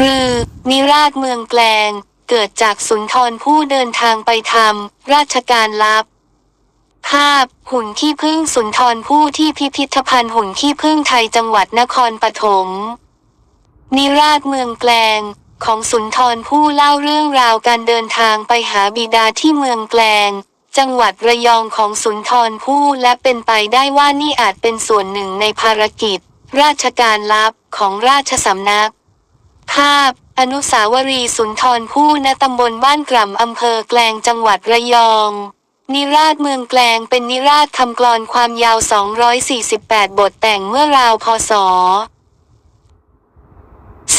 รือนิราชเมืองแกลง เกิดจากสุนทรผู้เดินทางไปทำราชการลับ ภาพ หุ่นขี้ผึ้งสุนทรผู้ที่พิพิธภัณฑ์หุ่นขี้ผึ้งไทยจังหวัดนครปฐมนิราชเมืองแกลงของสุนทรผู้เล่าเรื่องราวการเดินทางไปหาบิดาที่เมืองแกลง จังหวัดระยองของสุนทรผู้และเป็นไปได้ว่านี่อาจเป็นส่วนหนึ่งในภารกิจ ราชการลับของราชสำนัก ภาพ อนุสาวรีย์สุนทรผู้ณตำบลบ้านกล่ำอำเภอแกลงจังหวัดระยอง นิราชเมืองแกลงเป็นนิราชคำกลอนความยาว 248 บทแต่งเมื่อราวพศ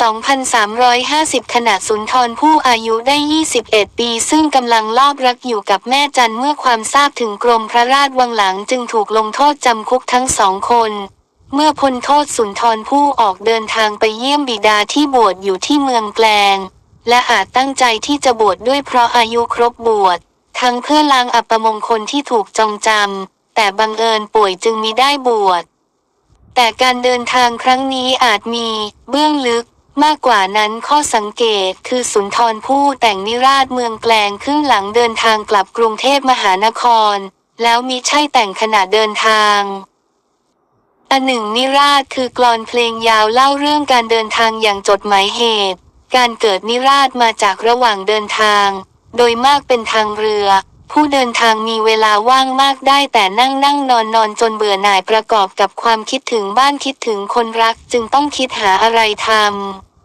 2,350 ขณะสุนทรผู้อายุได้ 21 ปี ซึ่งกำลังลอบรักอยู่กับแม่จันเมื่อความทราบถึงกรมพระราชวังหลังจึงถูกลงโทษจำคุกทั้งสองคน เมื่อพ้นโทษสุนทรผู้ออกเดินทางไปเยี่ยมบิดาที่บวชอยู่ที่เมืองแกลง และอาจตั้งใจที่จะบวชดด้วยเพราะอายุครบบวช ทั้งเพื่อล้างอัปมงคลที่ถูกจองจำ แต่บังเอิญป่วยจึงมิได้บวช แต่การเดินทางครั้งนี้อาจมีเบื้องลึกมากกว่านั้นข้อสังเกตคือสุนทรผู้แต่งนิราชเมืองแกลงครึ่งหลังเดินทางกลับกรุงเทพมหานคร แล้วมิใช่แต่งขณะเดินทาง อันหนึ่งนิราชคือกลอนเพลงยาวเล่าเรื่องการเดินทางอย่างจดหมายเหตุ การเกิดนิราชมาจากระหว่างเดินทาง โดยมากเป็นทางเรือ ผู้เดินทางมีเวลาว่างมากได้แต่นั่งนั่งนอนนอนจนเบื่อหน่ายประกอบกับความคิดถึงบ้านคิดถึงคนรักจึงต้องคิดหาอะไรท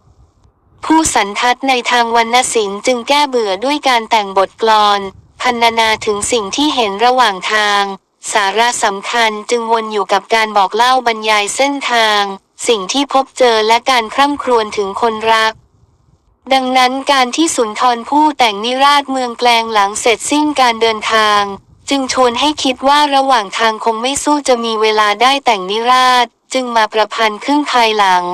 ำผู้สันทัดในทางวรรณศิลป์จึงแก้เบื่อด้วยการแต่งบทกลอน พันนาถึงสิ่งที่เห็นระหว่างทาง สาระสำคัญจึงวนอยู่กับการบอกเล่าบรรยายเส้นทาง สิ่งที่พบเจอและการคร่ำครวญถึงคนรัก ดังนั้นการที่สุนทรผู้แต่งนิราชเมืองแกลงหลังเสร็จสิ้นการเดินทาง จึงชวนให้คิดว่าระหว่างทางคงไม่สู้จะมีเวลาได้แต่งนิราช จึงมาประพันธ์ขึ้นภายหลัง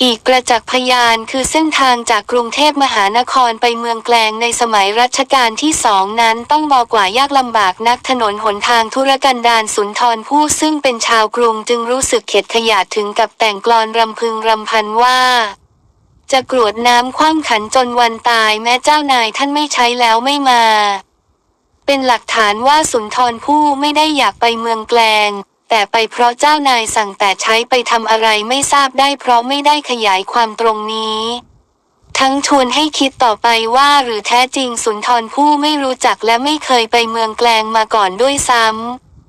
อีกประจักษ์พยานคือเส้นทางจากกรุงเทพมหานครไปเมืองแกลงในสมัยรัชกาลที่สองนั้นต้องบอกว่ายากลำบากนักถนนหนทางธุรกันดารสุนทรผู้ซึ่งเป็นชาวกรุงจึงรู้สึกเข็ดขยาดถึงกับแต่งกลอนรำพึงรำพันว่า จะกรวดน้ำคว่ำขันจนวันตายแม้เจ้านายท่านไม่ใช้แล้วไม่มา เป็นหลักฐานว่าสุนทรผู้ไม่ได้อยากไปเมืองแกลง แต่ไปเพราะเจ้านายสั่งแต่ใช้ไปทำอะไรไม่ทราบได้เพราะไม่ได้ขยายความตรงนี้ ทั้งชวนให้คิดต่อไปว่าหรือแท้จริงสุนทรผู้ไม่รู้จักและไม่เคยไปเมืองแกลงมาก่อนด้วยซ้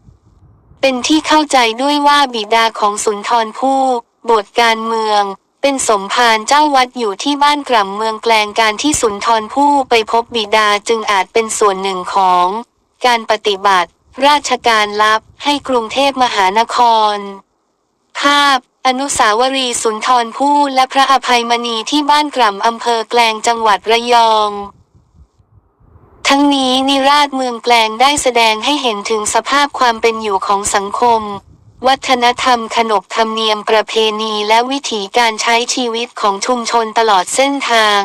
ำเป็นที่เข้าใจด้วยว่าบิดาของสุนทรผู้บวชการเมืองเป็นสมภารเจ้าวัดอยู่ที่บ้านกล่ำเมืองแกลงการที่สุนทรผู้ไปพบบิดาจึงอาจเป็นส่วนหนึ่งของ การปฏิบัติ ราชการลับให้กรุงเทพมหานคร ภาพ อนุสาวรีย์สุนทรผู้และพระอภัยมณีที่บ้านกล่ำอำเภอแกลงจังหวัดระยอง ทั้งนี้นิราชเมืองแกลงได้แสดงให้เห็นถึงสภาพความเป็นอยู่ของสังคม วัฒนธรรมขนบธรรมเนียมประเพณีและวิถีการใช้ชีวิตของชุมชนตลอดเส้นทาง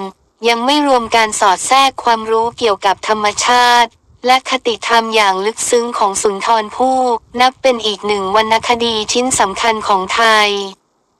ยังไม่รวมการสอดแทรกความรู้เกี่ยวกับธรรมชาติ และคติธรรมอย่างลึกซึ้งของสุนทรภู่นับเป็นอีกหนึ่งวรรณคดีชิ้นสำคัญของไทย